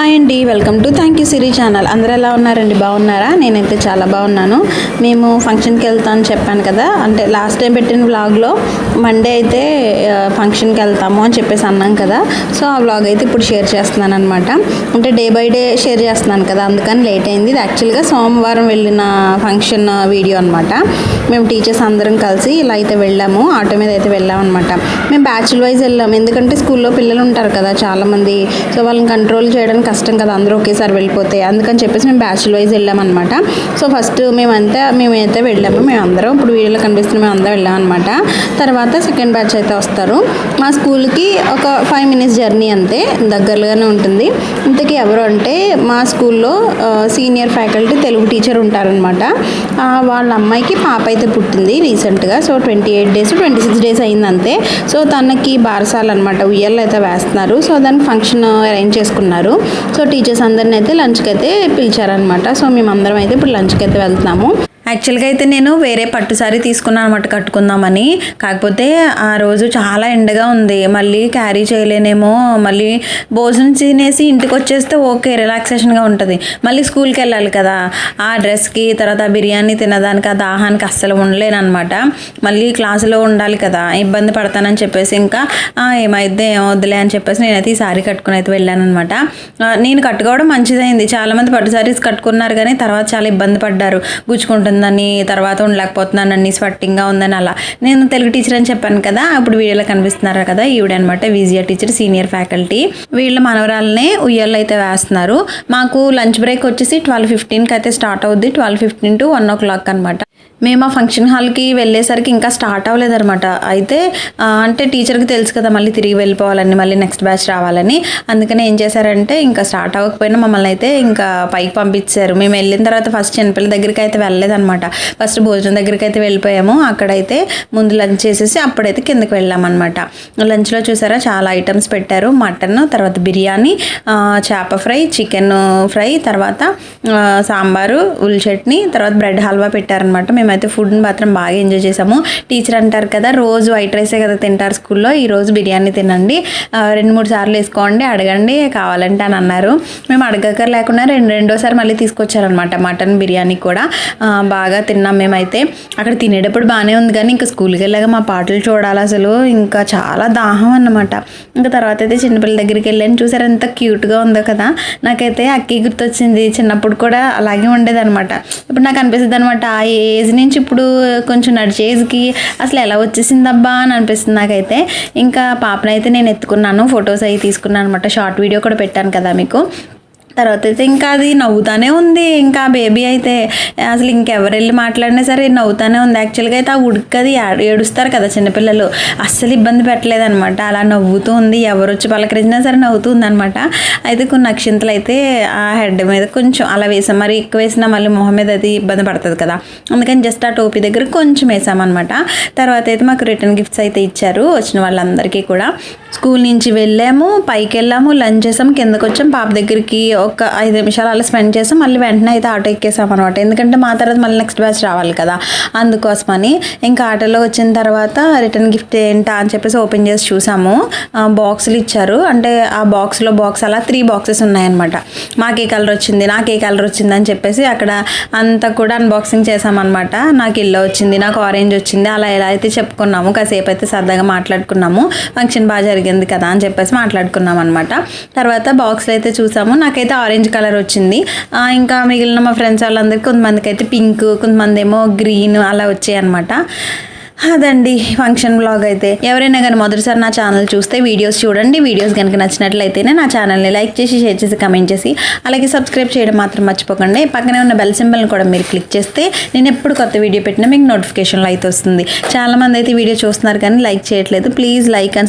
Hi అండి welcome to thank you Siri channel. అందరూ ఎలా ఉన్నారండి? బాగున్నారా? నేనైతే చాలా బాగున్నాను. మేము ఫంక్షన్కి వెళ్తామని చెప్పాను కదా. అంటే లాస్ట్ టైం పెట్టిన వ్లాగ్లో మండే అయితే ఫంక్షన్కి వెళ్తాము అని చెప్పేసి అన్నాం కదా. సో ఆ వ్లాగ్ అయితే ఇప్పుడు షేర్ చేస్తున్నాను అనమాట అంటే డే బై డే షేర్ చేస్తున్నాను కదా. అందుకని లేట్ అయింది. ఇది యాక్చువల్గా సోమవారం వెళ్ళిన ఫంక్షన్ వీడియో అనమాట మేము టీచర్స్ అందరం కలిసి ఇలా అయితే వెళ్ళాము. ఆటో మీద అయితే వెళ్ళాము అనమాట మేము బ్యాచులర్ వైజ్ వెళ్ళాము. ఎందుకంటే స్కూల్లో పిల్లలు ఉంటారు కదా చాలామంది. సో వాళ్ళని కంట్రోల్ చేయడానికి కష్టం కదా అందరూ ఒకేసారి వెళ్ళిపోతే. అందుకని చెప్పేసి మేము బ్యాచుల్ వైజ్ వెళ్ళామన్నమాట. సో ఫస్ట్ మేమంతా మేమైతే వెళ్ళాము. మేము అందరం ఇప్పుడు వీడియోలో కనిపిస్తున్న మేము అందరం వెళ్ళామన్నమాట. తర్వాత సెకండ్ బ్యాచ్ అయితే వస్తారు. మా స్కూల్కి ఒక ఫైవ్ మినిట్స్ జర్నీ అంతే దగ్గరగానే ఉంటుంది. ఇంతకీ ఎవరు అంటే మా స్కూల్లో సీనియర్ ఫ్యాకల్టీ తెలుగు టీచర్ ఉంటారనమాట వాళ్ళ అమ్మాయికి పాప అయితే పుట్టింది రీసెంట్గా so twenty eight days twenty six days అయింది అంతే. సో తనకి బారసాలు అనమాట ఉయ్యాలు అయితే వేస్తున్నారు. సో దానికి ఫంక్షన్ అరేంజ్ చేసుకున్నారు. సో టీచర్స్ అందరిని అయితే లంచ్కి అయితే పిలిచారనమాట సో మేమందరం అయితే ఇప్పుడు లంచ్కి అయితే వెళ్తున్నాము. యాక్చువల్గా అయితే నేను వేరే పట్టు సారీ తీసుకున్నాను అనమాట కట్టుకుందామని. కాకపోతే ఆ రోజు చాలా ఎండగా ఉంది. మళ్ళీ క్యారీ చేయలేనేమో మళ్ళీ భోజనం తినేసి ఇంటికి వచ్చేస్తే ఓకే రిలాక్సేషన్గా ఉంటుంది. మళ్ళీ స్కూల్కి వెళ్ళాలి కదా. ఆ డ్రెస్కి తర్వాత బిర్యానీ తినడానికి ఆ దాహానికి అస్సలు ఉండలేనమాట మళ్ళీ క్లాసులో ఉండాలి కదా ఇబ్బంది పడతానని చెప్పేసి ఇంకా ఏమైతే ఏమైద్దే ఏమవుద్దులే అని చెప్పేసి నేనైతే ఈ సారీ కట్టుకుని అయితే వెళ్ళాను అనమాట నేను కట్టుకోవడం మంచిదైంది. చాలామంది పట్టు సారీస్ కట్టుకున్నారు కానీ తర్వాత చాలా ఇబ్బంది పడ్డారు. గుచ్చుకుంటుంది గుచ్చుకుంటుందని తర్వాత ఉండలేకపోతున్నానని స్వట్టింగ్గా ఉందని అలా. నేను తెలుగు టీచర్ అని చెప్పాను కదా అప్పుడు వీడియోలో కనిపిస్తున్నారు కదా ఈవిడనమాట విజియా టీచర్ సీనియర్ ఫ్యాకల్టీ వీళ్ళ మనవరాలనే ఉయ్యాలు అయితే వేస్తున్నారు. మాకు లంచ్ బ్రేక్ వచ్చేసి ట్వెల్వ్ ఫిఫ్టీన్కి అయితే స్టార్ట్ అవుద్ది twelve fifteen to one o'clock అనమాట మేము ఆ ఫంక్షన్ హాల్కి వెళ్ళేసరికి ఇంకా స్టార్ట్ అవ్వలేదన్నమాట. అయితే అంటే టీచర్కి తెలుసు కదా మళ్ళీ తిరిగి వెళ్ళిపోవాలని మళ్ళీ నెక్స్ట్ బ్యాచ్ రావాలని. అందుకని ఏం చేశారంటే ఇంకా స్టార్ట్ అవ్వకపోయినా మమ్మల్ని అయితే ఇంకా పైకి పంపించారు. మేము వెళ్ళిన తర్వాత ఫస్ట్ చిన్నపిల్ల దగ్గరికి అయితే వెళ్ళలేదన్నమాట. ఫస్ట్ భోజనం దగ్గరికి అయితే వెళ్ళిపోయాము. అక్కడైతే ముందు లంచ్ చేసేసి అప్పుడైతే కిందకి వెళ్ళామన్నమాట. లంచ్లో చూసారా చాలా ఐటమ్స్ పెట్టారు. మటన్ తర్వాత బిర్యానీ చేప ఫ్రై చికెన్ ఫ్రై తర్వాత సాంబారు ఉల్ చట్నీ తర్వాత బ్రెడ్ హల్వా పెట్టారనమాట మేమైతే ఫుడ్ని మాత్రం బాగా ఎంజాయ్ చేసాము. టీచర్ అంటారు కదా రోజు వైట్ రైసే కదా తింటారు స్కూల్లో ఈరోజు బిర్యానీ తినండి. రెండు మూడు సార్లు వేసుకోండి అడగండి కావాలంటే అని అన్నారు. మేము అడగక లేకుండా రెండు రెండోసారి మళ్ళీ తీసుకొచ్చారనమాట మటన్ బిర్యానీ కూడా. బాగా తిన్నాం మేమైతే. అక్కడ తినేటప్పుడు బాగానే ఉంది కానీ ఇంకా స్కూల్కి వెళ్ళాక మా పాటలు చూడాలి అసలు. ఇంకా చాలా దాహం అన్నమాట. ఇంకా తర్వాత అయితే చిన్నపిల్లల దగ్గరికి వెళ్ళాను. చూసారు ఎంత క్యూట్గా ఉందో కదా. నాకైతే అక్కి గుర్తొచ్చింది. చిన్నప్పుడు కూడా అలాగే ఉండేదన్నమాట. ఇప్పుడు నాకు అనిపిస్తుంది అనమాట ఆ ఏజ్ని నుంచి ఇప్పుడు కొంచెం నడిచేజ్కి అసలు ఎలా వచ్చేసిందబ్బా అని అనిపిస్తుంది నాకైతే. ఇంకా పాపనైతే నేను ఎత్తుకున్నాను ఫొటోస్ అవి తీసుకున్నాను అనమాట షార్ట్ వీడియో కూడా పెట్టాను కదా మీకు. తర్వాత అయితే ఇంకా అది నవ్వుతానే ఉంది. ఇంకా బేబీ అయితే అసలు ఇంకెవరు వెళ్ళి మాట్లాడినా సరే నవ్వుతానే ఉంది. యాక్చువల్గా అయితే ఆ ఉడుకది ఏడుస్తారు కదా చిన్నపిల్లలు. అస్సలు ఇబ్బంది పెట్టలేదన్నమాట. అలా నవ్వుతూ ఉంది. ఎవరు వచ్చి పలకరించినా సరే నవ్వుతూ అనమాట అయితే కొన్ని అక్షింతలు అయితే ఆ హెడ్ మీద కొంచెం అలా వేసాం. మరి ఎక్కువ వేసినా మళ్ళీ మొహం మీద అది ఇబ్బంది పడుతుంది కదా. అందుకని జస్ట్ ఆ టోపీ దగ్గర కొంచెం వేసామన్నమాట. తర్వాత అయితే మాకు రిటర్న్ గిఫ్ట్స్ అయితే ఇచ్చారు వచ్చిన వాళ్ళందరికీ కూడా. స్కూల్ నుంచి వెళ్ళాము పైకి వెళ్ళాము లంచ్ చేసాం కిందకు వచ్చాం పాప దగ్గరికి ఒక ఒక ఐదు నిమిషాలు అలా స్పెండ్ చేసి మళ్ళీ వెంటనే అయితే ఆటో ఎక్కేసాం అనమాట ఎందుకంటే మా తర్వాత మళ్ళీ నెక్స్ట్ బ్యాచ్ రావాలి కదా. అందుకోసమని ఇంకా ఆటోలో వచ్చిన తర్వాత రిటర్న్ గిఫ్ట్ ఏంటా అని చెప్పేసి ఓపెన్ చేసి చూసాము. బాక్సులు ఇచ్చారు. అంటే ఆ బాక్స్లో బాక్స్ అలా త్రీ బాక్సెస్ ఉన్నాయన్నమాట. మాకు ఏ కలర్ వచ్చింది నాకు ఏ కలర్ వచ్చింది అని చెప్పేసి అక్కడ అంతా కూడా అన్బాక్సింగ్ చేసామన్నమాట. నాకు ఇల్లు వచ్చింది నాకు ఆరెంజ్ వచ్చింది. అలా ఎలా అయితే చెప్పుకున్నాము కాసేపు అయితే సరదాగా మాట్లాడుకున్నాము. ఫంక్షన్ బాగా జరిగింది కదా అని చెప్పేసి మాట్లాడుకున్నాం అనమాట తర్వాత బాక్స్లు అయితే చూసాము. నాకైతే ఆరెంజ్ కలర్ వచ్చింది. ఇంకా మిగిలిన మా ఫ్రెండ్స్ వాళ్ళందరికీ కొంతమందికి అయితే పింక్ కొంతమంది ఏమో గ్రీన్ అలా వచ్చాయి అనమాట అదండి ఫంక్షన్ బ్లాగ్ అయితే. ఎవరైనా కానీ మొదటిసారి నా ఛానల్ చూస్తే వీడియోస్ చూడండి. వీడియోస్ కనుక నచ్చినట్లయితేనే నా ఛానల్ని లైక్ చేసి షేర్ చేసి కమెంట్ చేసి అలాగే సబ్స్క్రైబ్ చేయడం మాత్రం మర్చిపోకండి. పక్కనే ఉన్న బెల్ సింబల్ని కూడా మీరు క్లిక్ చేస్తే నేను ఎప్పుడు కొత్త వీడియో పెట్టినా మీకు నోటిఫికేషన్లో అయితే వస్తుంది. చాలామంది అయితే వీడియో చూస్తున్నారు కానీ లైక్ చేయట్లేదు. Please like and